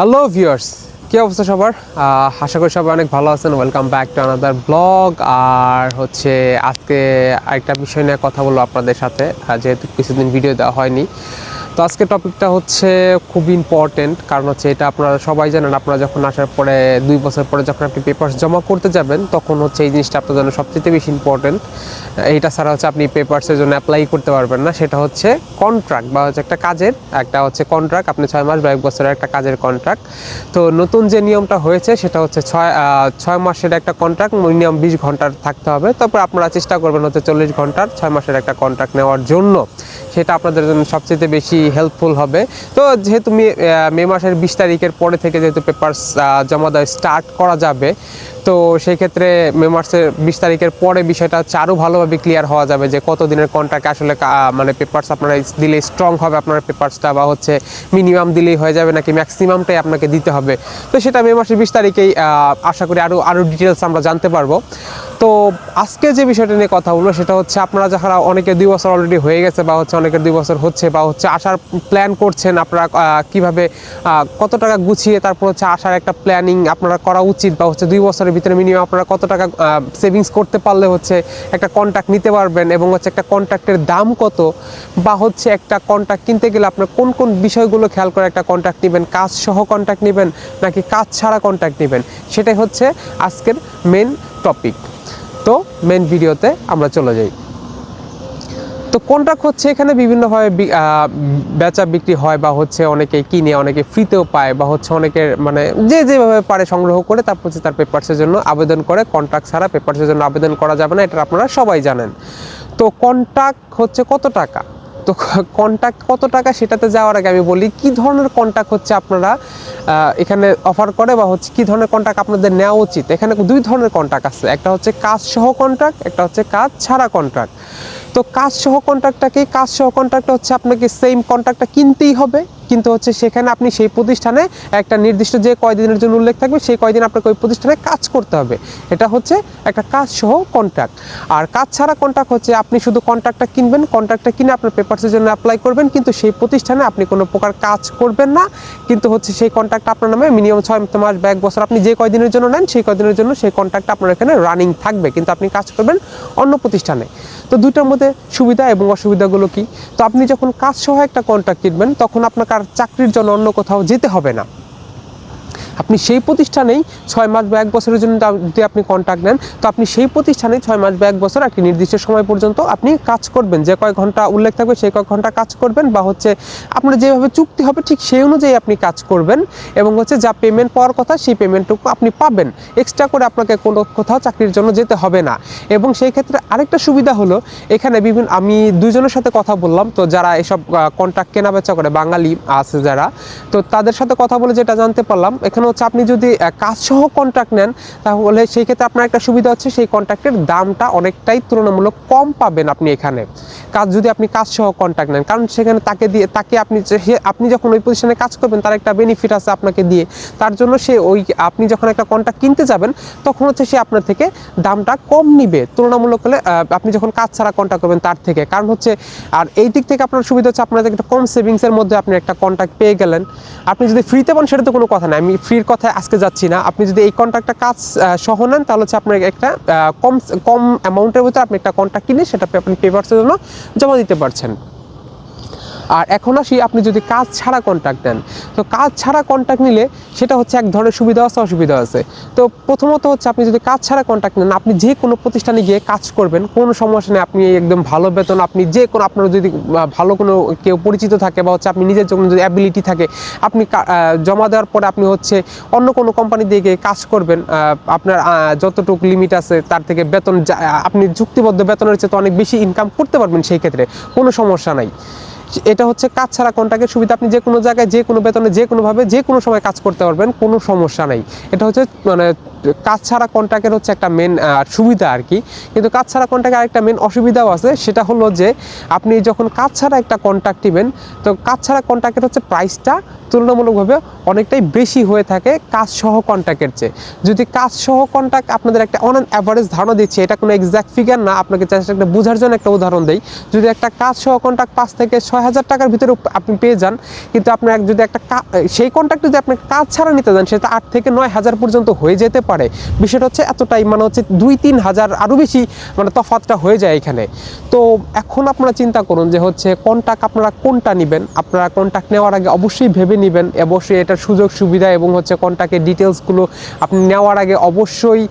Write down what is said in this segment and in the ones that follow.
Hello viewers কি অবস্থা সবার? আশা করি সবাই অনেক ভালো আছেন। Welcome back to another blog আর হচ্ছে আজকে আরেকটা বিষয় নিয়ে কথা বলব আপনাদের সাথে। যেহেতু কিছুদিন ভিডিও দেওয়া হয়নি তো আজকে টপিকটা হচ্ছে খুব ইম্পর্টেন্ট কারণ হচ্ছে এটা আপনারা সবাই জানেন, আপনারা যখন আসার পরে দুই বছর পরে যখন আপনি পেপারস জমা করতে যাবেন, তখন হচ্ছে এই জিনিসটা আপনার জন্য সবচেয়ে বেশি ইম্পর্টেন্ট এইটা ছাড়া হচ্ছে আপনি পেপারসের জন্য অ্যাপ্লাই করতে পারবেন না, সেটা হচ্ছে কন্ট্রাক্ট বা হচ্ছে একটা কাজের, একটা হচ্ছে কন্ট্রাক্ট আপনি ছয় মাস বা এক বছরের একটা কাজের কন্ট্রাক্ট তো নতুন যে নিয়মটা হয়েছে, সেটা হচ্ছে ছয় ছয় মাসের একটা কন্ট্রাক্ট মিনিমাম বিশ ঘণ্টার থাকতে হবে। তারপর আপনারা চেষ্টা করবেন হচ্ছে চল্লিশ ঘণ্টার ছয় মাসের একটা কন্ট্রাক্ট নেওয়ার জন্য। সেটা আপনাদের জন্য সবচেয়ে বেশি হেল্পফুল হবে। তো যেহেতু মে মাসের বিশ তারিখের পরে থেকে যেহেতু পেপার জমা দেওয়া স্টার্ট করা যাবে তো সেই ক্ষেত্রে মে মাসের বিশ তারিখের পরে বিষয়টা হচ্ছে আরও ভালোভাবে ক্লিয়ার হওয়া যাবে যে কত দিনের কন্ট্রাক্ট আসলে মানে পেপারস আপনারা দিলে স্ট্রং হবে আপনার পেপারসটা বা হচ্ছে মিনিমাম দিলেই হয়ে যাবে নাকি ম্যাক্সিমামটাই আপনাকে দিতে হবে। তো সেটা মে মাসের বিশ তারিখেই আশা করি আরও আরও ডিটেলস আমরা জানতে পারব। তো আজকে যে বিষয়টা নিয়ে কথা বলব সেটা হচ্ছে আপনারা যারা অনেকে দুই বছর অলরেডি হয়ে গেছে বা হচ্ছে অনেকের দুই বছর হচ্ছে বা হচ্ছে আসার প্ল্যান করছেন আপনারা কীভাবে কত টাকা গুছিয়ে তারপর হচ্ছে আসার একটা প্ল্যানিং আপনারা করা উচিত বা হচ্ছে দুই বছরের ভিতরে মিনিমাম আপনারা কত টাকা সেভিংস করতে পারলে হচ্ছে একটা কন্ট্যাক্ট নিতে পারবেন এবং হচ্ছে একটা কন্ট্যাক্টের দাম কত বা হচ্ছে একটা কন্ট্যাক্ট কিনতে গেলে আপনার কোন কোন বিষয়গুলো খেয়াল করে একটা কন্ট্যাক্ট নেবেন, কাজ সহ কন্ট্যাক্ট নেবেন নাকি কাজ ছাড়া কন্ট্যাক্ট নেবেন, সেটাই হচ্ছে আজকের মেন টপিক তো মেন ভিডিওতে আমরা চলে যাই। তো কন্ট্রাক্ট হচ্ছে? এখানে বিভিন্নভাবে বেচা বিক্রি হয় বা হচ্ছে অনেকে কিনে, অনেকে ফ্রিতেও পায় বা হচ্ছে অনেকের মানে যে যেভাবে পারে সংগ্রহ করে তারপর হচ্ছে তার পেপার্সের জন্য আবেদন করে। কন্ট্রাক্ট ছাড়া পেপার্সের জন্য আবেদন করা যাবে না, এটা আপনারা সবাই জানেন। তো কন্ট্রাক্ট হচ্ছে কত টাকা? তো কন্ট্যাক্ট কত টাকা সেটাতে যাওয়ার আগে আমি বলি, কি ধরনের কন্ট্যাক্ট হচ্ছে আপনারা এখানে অফার করে বা হচ্ছে কি ধরনের কন্ট্যাক্ট আপনাদের নেওয়া উচিত? এখানে দুই ধরনের কন্ট্যাক্ট আছে। একটা হচ্ছে কাজ সহ কন্ট্রাক্ট একটা হচ্ছে কাজ ছাড়া কন্ট্রাক্ট তো কাজ সহ কন্ট্রাক্টটা কি? কাজ সহ কন্ট্রাক্টটা হচ্ছে আপনাকে সেম কন্ট্রাক্টটা কিনতেই হবে। কিন্তু হচ্ছে সেখানে আপনি সেই প্রতিষ্ঠানে একটা নির্দিষ্ট যে কয়দিনের জন্য উল্লেখ থাকবে, সেই কয়দিন আপনাকে ওই প্রতিষ্ঠানে কাজ করতে হবে। এটা হচ্ছে একটা কাজ সহ কন্ট্রাক্ট আর কাজ ছাড়া কন্ট্রাক্ট হচ্ছে আপনি শুধু কন্ট্রাক্টটা কিনবেন কন্ট্রাক্টটা কিনে আপনার পেপারসের জন্য অ্যাপ্লাই করবেন, কিন্তু সেই প্রতিষ্ঠানে আপনি কোনো প্রকার কাজ করবেন না। কিন্তু হচ্ছে সেই কন্ট্রাক্ট আপনার নামে মিনিমাম ছয় মাস বা এক বছর আপনি যে কয়দিনের জন্য নেন, সেই কয়দিনের জন্য সেই কন্ট্রাক্ট আপনার এখানে রানিং থাকবে। কিন্তু আপনি কাজ করবেন অন্য প্রতিষ্ঠানে। তো দুইটার মধ্যে সুবিধা এবং অসুবিধাগুলো কি? তো আপনি যখন কাজ সহ একটা কন্ট্রাক্ট কিনবেন, তখন আপনাকে আর চাকরির জন্য অন্য কোথাও যেতে হবে না। আপনি সেই প্রতিষ্ঠানেই ছয় মাস বা এক বছরের জন্য যদি আপনি কন্ট্রাক্ট নেন, তো আপনি সেই প্রতিষ্ঠানেই ছয় মাস বা এক বছর একটি নির্দিষ্ট সময় পর্যন্ত আপনি কাজ করবেন। যে কয় ঘণ্টা উল্লেখ থাকবে, সেই কয় ঘণ্টা কাজ করবেন বা হচ্ছে আপনার যেভাবে চুক্তি হবে, ঠিক সেই অনুযায়ী আপনি কাজ করবেন এবং হচ্ছে যা পেমেন্ট পাওয়ার কথা, সেই পেমেন্টটুকু আপনি পাবেন। এক্সট্রা করে আপনাকে কোনো কোথাও চাকরির জন্য যেতে হবে না। এবং সেই ক্ষেত্রে আরেকটা সুবিধা হলো, এখানে বিভিন্ন আমি দুজনের সাথে কথা বললাম, তো যারা এসব কন্ট্রাক্ট কেনা বেচা করে, বাঙালি আছে যারা, তো তাদের সাথে কথা বলে যেটা জানতে পারলাম এখানে হচ্ছে আপনি যদি আহ, কাজ সহ কন্ট্রাক্ট নেন তাহলে সেই ক্ষেত্রে আপনার একটা সুবিধা হচ্ছে সেই কন্ট্রাক্টের দামটা অনেকটাই তুলনামূলক কম পাবেন আপনি এখানে। কাজ যদি আপনি কাজ সহ কন্ট্রাক্ট নেন কারণ সেখানে তাকে দিয়ে তাকে আপনি আপনি যখন ওই পজিশনে কাজ করবেন তার একটা বেনিফিট আছে আপনাকে দিয়ে। তার জন্য সে ওই আপনি যখন একটা কন্ট্রাক্ট কিনতে যাবেন তখন হচ্ছে সে আপনার থেকে দামটা কম নিবে। তুলনামূলক হলে আপনি যখন কাজ ছাড়া কন্ট্রাক্ট করবেন তার থেকে। কারণ হচ্ছে আর এই দিক থেকে আপনার সুবিধা হচ্ছে আপনার একটা কম সেভিংসের মধ্যে আপনি একটা কন্ট্রাক্ট পেয়ে গেলেন। আপনি যদি ফ্রিতে পান সেটা তো কোনো কথা না। আমি ফ্রির কথায় আজকে যাচ্ছি না। আপনি যদি এই কন্ট্রাক্টটা কাজ সহ নেন, তাহলে হচ্ছে আপনার একটা কম কম অ্যামাউন্টের ভিতরে আপনি একটা কন্ট্রাক্ট কিনে সেটা আপনি পেপারসের জন্য জমা দিতে পারছেন। আর এখন আসি, আপনি যদি কাজ ছাড়া কন্ট্রাক্ট দেন। তো কাজ ছাড়া কন্ট্রাক্ট নিলে সেটা হচ্ছে এক ধরনের সুবিধা আছে, অসুবিধা আছে। তো প্রথমত হচ্ছে আপনি যদি কাজ ছাড়া কন্ট্রাক্ট নেন, আপনি যে কোনো প্রতিষ্ঠানে গিয়ে কাজ করবেন, কোনো সমস্যা নেই, আপনি একদম ভালো বেতন, আপনি যে কোনো আপনার যদি ভালো কোনো কেউ পরিচিত থাকে বা হচ্ছে আপনি নিজের জন্য যদি অ্যাবিলিটি থাকে, আপনি জমা দেওয়ার পরে আপনি হচ্ছে অন্য কোনো কোম্পানি দিয়ে গিয়ে কাজ করবেন আপনার যতটুকু লিমিট আছে তার থেকে বেতন আপনি চুক্তিবদ্ধ বেতনের চেয়ে তো অনেক বেশি ইনকাম করতে পারবেন সেই ক্ষেত্রে, কোনো সমস্যা নাই। এটা হচ্ছে কাজ ছাড়া কন্ট্রাক্টের সুবিধা? আপনি যে কোনো জায়গায়, যে কোনো বেতনে, যে কোনোভাবে যে কোনো সময় কাজ করতে পারবেন, কোনো সমস্যা নেই। এটা হচ্ছে মানে কাজ ছাড়া কন্ট্রাক্টের হচ্ছে একটা মেন সুবিধা আর কি। কিন্তু কাজ ছাড়া কন্ট্রাক্টের আরেকটা মেন অসুবিধাও আছে, সেটা হলো যে আপনি যখন কাজ ছাড়া একটা কন্ট্রাক্ট নেবেন, তো কাজ ছাড়া কন্ট্রাক্টের হচ্ছে প্রাইসটা তুলনামূলকভাবে অনেকটাই বেশি হয়ে থাকে কাজ সহ কন্ট্রাক্টের চেয়ে। যদি কাজ সহ কন্ট্রাক্ট আপনাদের একটা অন অ্যাভারেজ ধারণা দিচ্ছে, এটা কোনো এক্সাক্ট ফিগার না, আপনাকে জাস্ট একটা বোঝার জন্য একটা উদাহরণ দেই। যদি একটা কাজ সহ কন্ট্রাক্ট পাঁচ থেকে ছয় হাজার টাকার ভিতরে আপনি পেয়ে যান। কিন্তু আপনার যদি একটা সেই কন্ট্রাক্ট যদি আপনি কাজ ছাড়া নিতে যান, সেটা আট থেকে নয় হাজার পর্যন্ত হয়ে যেতে পারে। বিষয়টা হচ্ছে এতটাই মানে হচ্ছে দুই তিন হাজার আরও বেশি মানে তফাতটা হয়ে যায় এখানে। তো এখন আপনারা চিন্তা করুন যে হচ্ছে কন্ট্রাক্ট আপনারা কোনটা নেবেন? আপনারা কন্ট্রাক্ট নেওয়ার আগে অবশ্যই ভেবে নেবেন, অবশ্যই এটার সুযোগ সুবিধা এবং হচ্ছে কন্ট্রাক্টের ডিটেলসগুলো আপনি নেওয়ার আগে অবশ্যই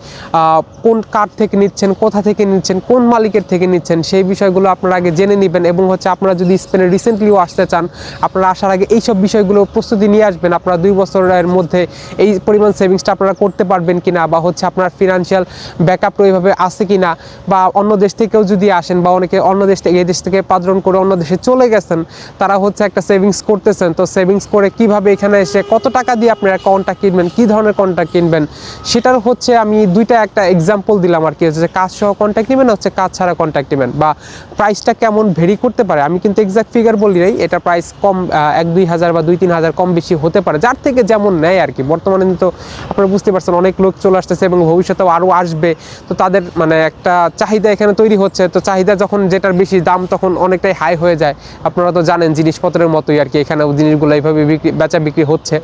কোন কার্ড থেকে নিচ্ছেন, কোথা থেকে নিচ্ছেন, কোন মালিকের থেকে নিচ্ছেন, সেই বিষয়গুলো আপনারা আগে জেনে নেবেন এবং হচ্ছে আপনারা যদি স্পেনে রিসেন্টলিও আসতে চান, আপনারা আসার আগে এইসব বিষয়গুলো প্রস্তুতি নিয়ে আসবেন। আপনারা দুই বছরের মধ্যে এই পরিমাণ সেভিংসটা আপনারা করতে পারবেন কিনা বা হচ্ছে আপনার ফিনান্সিয়াল ব্যাকআপ ওইভাবে আছে কিনা বা অন্য দেশ থেকেও যদি আসেন বা অনেকে অন্য দেশ থেকে, এই দেশ থেকে পাদ্রণ করে অন্য দেশে চলে গেছেন, তারা হচ্ছে একটা সেভিংস করতেছেন। তো সেভিংস করে কীভাবে এখানে এসে কত টাকা দিয়ে আপনারা কন্ট্রাক্ট কিনবেন, কী ধরনের কন্ট্রাক্ট কিনবেন, সেটার হচ্ছে আমি দুইটা একটা এক্সাম্পল দিলাম আর কি হচ্ছে কাজ সহ কন্ট্যাক্ট নেবেন হচ্ছে কাজ ছাড়া কন্ট্যাক্ট নেবেন বা প্রাইসটা কেমন ভেরি করতে পারে। আমি কিন্তু এক্সাক্ট ফিগার বলি নাই, এটা প্রাইস কম এক দুই হাজার বা দুই তিন হাজার কম বেশি হতে পারে। যার থেকে যেমন নেয় আর কি। বর্তমানে তো আপনারা বুঝতে পারছেন, অনেক লোক চলে আসতেছে এবং ভবিষ্যতেও আরও আসবে। তো তাদের মানে একটা চাহিদা এখানে তৈরি হচ্ছে। তো চাহিদা যখন যেটার বেশি দাম তখন অনেকটাই হাই হয়ে যায়। আপনারা তো জানেন জিনিসপত্রের মতোই আর কি এখানেও জিনিসগুলো এইভাবে বিক্রি, বেচা বিক্রি হচ্ছে।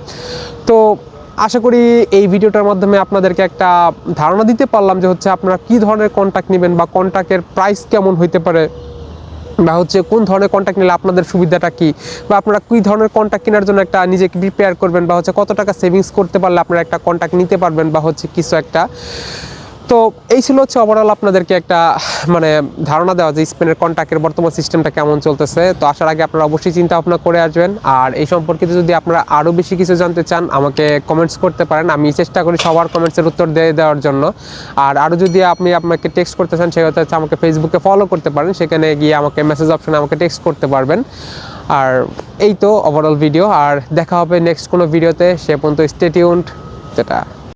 তো আশা করি এই ভিডিওটার মাধ্যমে আপনাদেরকে একটা ধারণা দিতে পারলাম যে হচ্ছে আপনারা কী ধরনের কন্ট্যাক্ট নেবেন বা কন্ট্যাক্টের প্রাইস কেমন হইতে পারে। বা হচ্ছে কোন ধরনের কন্ট্যাক্ট নিলে আপনাদের সুবিধাটা কি? বা আপনারা কী ধরনের কন্ট্যাক্ট কেনার জন্য একটা নিজেকে প্রিপেয়ার করবেন? বা হচ্ছে কত টাকা সেভিংস করতে পারলে আপনারা একটা কন্ট্যাক্ট নিতে পারবেন? বা হচ্ছে কিছু একটা তো এই ছিল হচ্ছে ওভারঅল আপনাদেরকে একটা মানে ধারণা দেওয়া যে স্পেনের কন্ট্যাক্টের বর্তমান সিস্টেমটা কেমন চলতেছে। তো আসার আগে আপনারা অবশ্যই চিন্তা ভাবনা করে আসবেন। আর এই সম্পর্কিত যদি আপনারা আরও বেশি কিছু জানতে চান, আমাকে কমেন্টস করতে পারেন। আমি চেষ্টা করি সবার কমেন্টসের উত্তর দিয়ে দেওয়ার জন্য। আর আরও যদি আপনি আপনাকে টেক্সট করতে চান সেটা হচ্ছে আমাকে ফেসবুকে ফলো করতে পারেন। সেখানে গিয়ে আমাকে মেসেজ অপশনে আমাকে টেক্সট করতে পারবেন। আর এই তো ওভারঅল ভিডিও আর দেখা হবে নেক্সট কোনো ভিডিওতে সে পর্যন্ত স্টেটিউন্ড যেটা